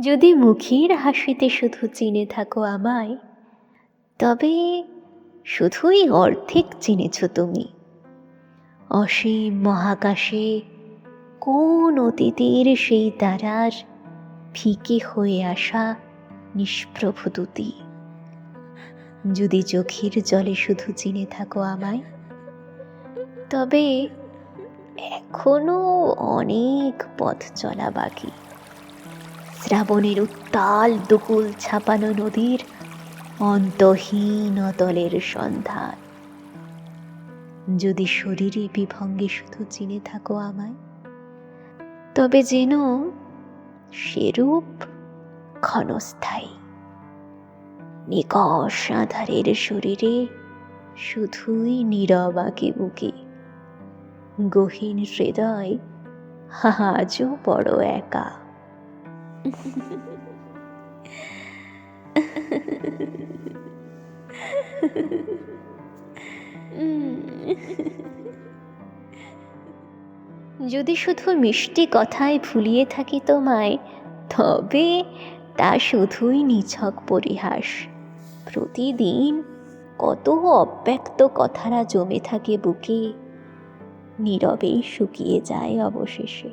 যদি মুখের হাসিতে শুধু চিনে থাকো আমায়, তবে শুধুই অর্ধেক চিনেছ তুমি। অসীম মহাকাশে কোন অতীতের সেই তারার ফিকে হয়ে আসা নিষ্প্রভ দুতি যদি চোখের জলে শুধু চিনে থাকো আমায়, তবে এখনও অনেক পথ চলা বাকি। শ্রাবণের উত্তাল দুকুল ছাপানো নদীর অন্তহীন অতলের সন্ধান। যদি শরীরে বিভঙ্গে শুধু চিনে থাকো আমায়, তবে যেন সেরূপ ক্ষণস্থায়ী। নিকষ আধারের শরীরে শুধুই নীরব আঁকে বুকে, গহীন হৃদয় আজও বড় একা। যদি শুধু মিষ্টি কথায় ভুলিয়ে থাকি তোমায়, তবে তা শুধুই নিছক পরিহাস। প্রতিদিন কত অব্যক্ত কথারা জমে থাকে বুকে, নীরবেই শুকিয়ে যায় অবশেষে।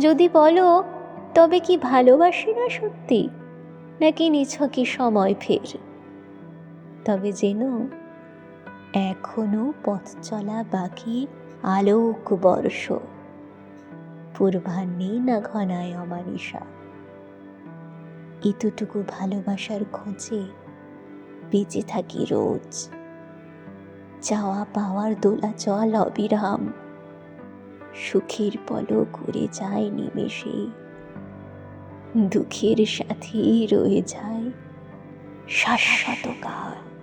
যদি বলো, তবে কি ভালোবাসি না সত্যি? নাকি নিছকই সময় ফের? তবে যেন এখনও পথ চলা বাকি আলোক বর্ষ। পূর্বাহ্নে না ঘনায় অমানিসা। এতটুকু ভালোবাসার খোঁজে বেঁচে থাকি রোজ। চাওয়া পাওয়ার দোলা চল অবিরাম। সুখের পলক উড়ে যায় নিমেষে। দুঃখের সাথেই রয়ে যায় শাশ্বতকাল